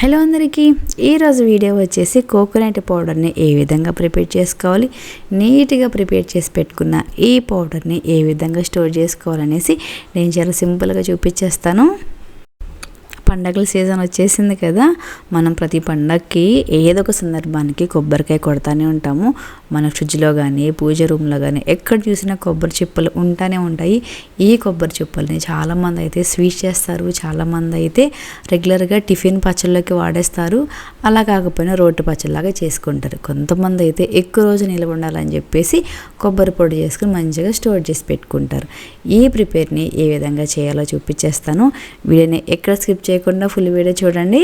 Hello అందరికీ ఈరోజు video వచ్చేసి కోకోనట్ పౌడర్ని ఏ విధంగా ప్రిపేర్ చేసుకోవాలి నీట్గా ప్రిపేర్ చేసి పెట్టుకున్న ఈ పౌడర్ని ఏ విధంగా స్టోర్ చేసుకోవాలనేసి నేను చాలా సింపుల్గా చూపించేస్తాను. పండగల సీజన్ వచ్చేసింది కదా మనం ప్రతి పండగకి ఏదో ఒక సందర్భానికి కొబ్బరికాయ కొడతానే ఉంటాము. మన ఫ్రిడ్జ్లో కానీ పూజ రూమ్లో కానీ ఎక్కడ చూసినా కొబ్బరి చిప్పలు ఉంటానే ఉంటాయి. ఈ కొబ్బరి చిప్పల్ని చాలామంది అయితే స్వీట్ చేస్తారు చాలామంది అయితే రెగ్యులర్గా టిఫిన్ పచ్చళ్ళకి వాడేస్తారు. అలా కాకపోయినా రోడ్డు పచ్చళ్ళలాగా చేసుకుంటారు. కొంతమంది అయితే ఎక్కువ రోజు నిల్వ ఉండాలని చెప్పేసి కొబ్బరి పొడి చేసుకుని మంచిగా స్టోర్ చేసి పెట్టుకుంటారు. ఈ ప్రిపేర్ని ఏ విధంగా చేయాలో చూపించేస్తాను. వీడియోని ఎక్కడ స్కిప్ చేయకుండా ఫుల్ వీడియో చూడండి.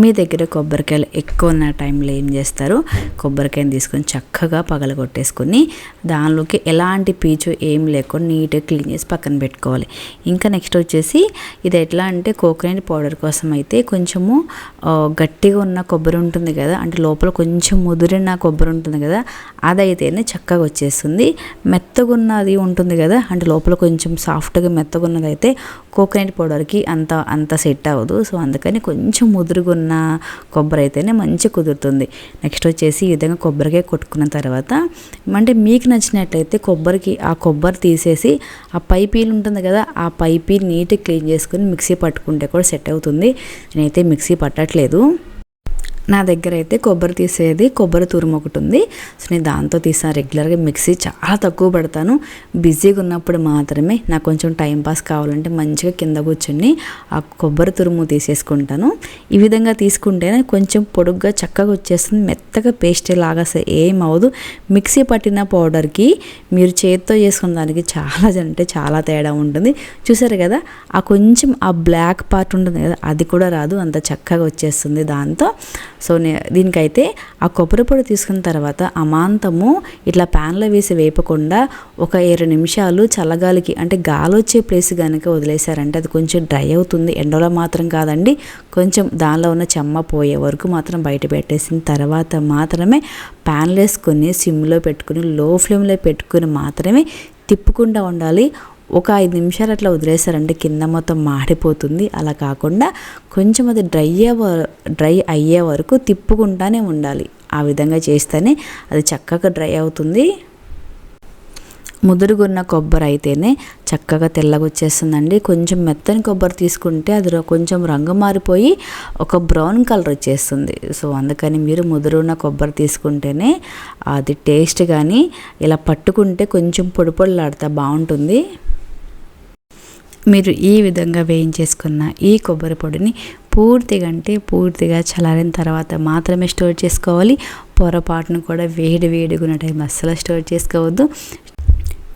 మీ దగ్గర కొబ్బరికాయలు ఎక్కువ ఉన్న టైంలో ఏం చేస్తారు? కొబ్బరికాయని తీసుకొని చక్కగా పగలగొట్టేసుకొని దానిలోకి ఎలాంటి పీచు ఏం లేకుండా నీట్గా క్లీన్ చేసి పక్కన పెట్టుకోవాలి. ఇంకా నెక్స్ట్ వచ్చేసి ఇది ఎట్లా అంటే కోకోనట్ పౌడర్ కోసం అయితే కొంచెము గట్టిగా ఉన్న కొబ్బరి ఉంటుంది కదా అంటే లోపల కొంచెం ముదిరిన కొబ్బరి ఉంటుంది కదా అదైతేనే చక్కగా వచ్చేస్తుంది. మెత్తగా ఉన్నది ఉంటుంది కదా అంటే లోపల కొంచెం సాఫ్ట్గా మెత్తగా ఉన్నది అయితే కోకోనట్ పౌడర్కి అంత అంత సెట్ అవ్వదు. సో అందుకని కొంచెం ముదురుగున్న ఉన్న కొబ్బరి అయితేనే మంచి కుదురుతుంది. నెక్స్ట్ వచ్చేసి ఈ విధంగా కొబ్బరికాయ కొట్టుకున్న తర్వాత అంటే మీకు నచ్చినట్లయితే కొబ్బరికి ఆ కొబ్బరి తీసేసి ఆ పైపీలు ఉంటుంది కదా ఆ పైపీలు నీట్గా క్లీన్ చేసుకుని మిక్సీ పట్టుకుంటే కూడా సెట్ అవుతుంది. నేనైతే మిక్సీ పట్టట్లేదు. నా దగ్గర అయితే కొబ్బరి తీసేది కొబ్బరి తురుము ఒకటి ఉంది. సో నేను దాంతో తీసాను రెగ్యులర్గా మిక్సీ చాలా తక్కువ పడతాను. బిజీగా ఉన్నప్పుడు మాత్రమే నాకు కొంచెం టైం పాస్ కావాలంటే మంచిగా కింద కూర్చొని ఆ కొబ్బరి తురుము తీసేసుకుంటాను. ఈ విధంగా తీసుకుంటేనే కొంచెం పొడుగ్గా చక్కగా వచ్చేస్తుంది. మెత్తగా పేస్ట్ లాగా ఏం అవ్వదు. మిక్సీ పట్టిన పౌడర్కి మీరు చేతితో చేసుకున్న దానికి చాలా అంటే చాలా తేడా ఉంటుంది. చూసారు కదా ఆ కొంచెం ఆ బ్లాక్ పార్ట్ ఉంటుంది కదా అది కూడా రాదు. అంత చక్కగా వచ్చేస్తుంది దాంతో. సో దీనికైతే ఆ కొబ్బరి పొడి తీసుకున్న తర్వాత అమాంతము ఇట్లా ప్యాన్లో వేసి వేపకుండా ఒక ఇరవై నిమిషాలు చల్లగాలికి అంటే గాలి వచ్చే ప్లేస్ కనుక వదిలేశారంటే అది కొంచెం డ్రై అవుతుంది. ఎండలో మాత్రం కాదండి కొంచెం దానిలో ఉన్న చెమ్మ పోయే వరకు మాత్రం బయట పెట్టేసిన తర్వాత మాత్రమే ప్యాన్లు వేసుకొని సిమ్లో పెట్టుకుని లో ఫ్లేమ్లో పెట్టుకుని మాత్రమే తిప్పుకుండా ఉండాలి. ఒక ఐదు నిమిషాలు అట్లా వదిలేసారంటే కింద మొత్తం మాడిపోతుంది. అలా కాకుండా కొంచెం అది డ్రై డ్రై అయ్యే వరకు తిప్పుకుంటానే ఉండాలి. ఆ విధంగా చేస్తేనే అది చక్కగా డ్రై అవుతుంది. ముదురుగున్న కొబ్బరి అయితేనే చక్కగా తెల్లగొచ్చేస్తుందండి కొంచెం మెత్తని కొబ్బరి తీసుకుంటే అది కొంచెం రంగు మారిపోయి ఒక బ్రౌన్ కలర్ వచ్చేస్తుంది. సో అందుకని మీరు ముదురున్న కొబ్బరి తీసుకుంటేనే అది టేస్ట్ కానీ ఇలా పట్టుకుంటే కొంచెం పొడి పొడిలాడితే బాగుంటుంది. మీరు ఈ విధంగా వేయించేసుకున్న ఈ కొబ్బరి పొడిని పూర్తిగా అంటే పూర్తిగా చల్లారిన తర్వాత మాత్రమే స్టోర్ చేసుకోవాలి. పొరపాటును కూడా వేడి వేడిగా ఉన్న టైం అస్సలు స్టోర్ చేసుకోవద్దు.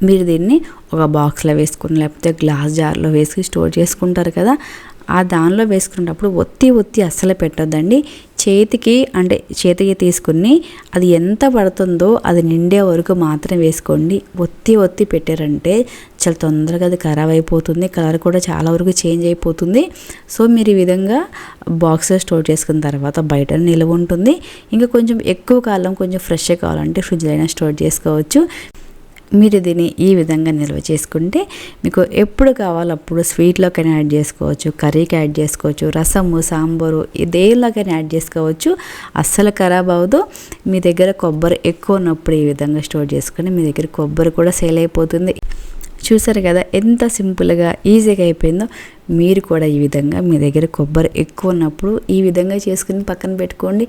మీరు దీన్ని ఒక బాక్స్లో వేసుకుని లేకపోతే గ్లాస్ జార్లో వేసి స్టోర్ చేసుకుంటారు కదా. ఆ దానిలో వేసుకునేటప్పుడు ఒత్తి ఒత్తి అస్సలు పెట్టొద్దండి. చేతికి అంటే చేతికి తీసుకుని అది ఎంత పడుతుందో అది నిండే వరకు మాత్రం వేసుకోండి. ఒత్తి ఒత్తి పెట్టారంటే చాలా తొందరగా అది ఖరాబ్ అయిపోతుంది. కలర్ కూడా చాలా వరకు చేంజ్ అయిపోతుంది. సో మీరు ఈ విధంగా బాక్స్లో స్టోర్ చేసుకున్న తర్వాత బయట నిల్వ ఉంటుంది. ఇంకా కొంచెం ఎక్కువ కాలం కొంచెం ఫ్రెష్ కావాలంటే ఫ్రిడ్జ్లో అయినా స్టోర్ చేసుకోవచ్చు. మీరు దీన్ని ఈ విధంగా నిల్వ చేసుకుంటే మీకు ఎప్పుడు కావాలో అప్పుడు స్వీట్లోకైనా యాడ్ చేసుకోవచ్చు కర్రీకి యాడ్ చేసుకోవచ్చు రసము సాంబారు దేనిలోకైనా యాడ్ చేసుకోవచ్చు. అస్సలు ఖరాబ్ అవ్వదు. మీ దగ్గర కొబ్బరి ఎక్కువ ఉన్నప్పుడు ఈ విధంగా స్టోర్ చేసుకుని మీ దగ్గర కొబ్బరి కూడా సేల్ అయిపోతుంది. చూసారు కదా ఎంత సింపుల్గా ఈజీగా అయిపోయిందో? మీరు కూడా ఈ విధంగా మీ దగ్గర కొబ్బరి ఎక్కువ ఉన్నప్పుడు ఈ విధంగా చేసుకుని పక్కన పెట్టుకోండి.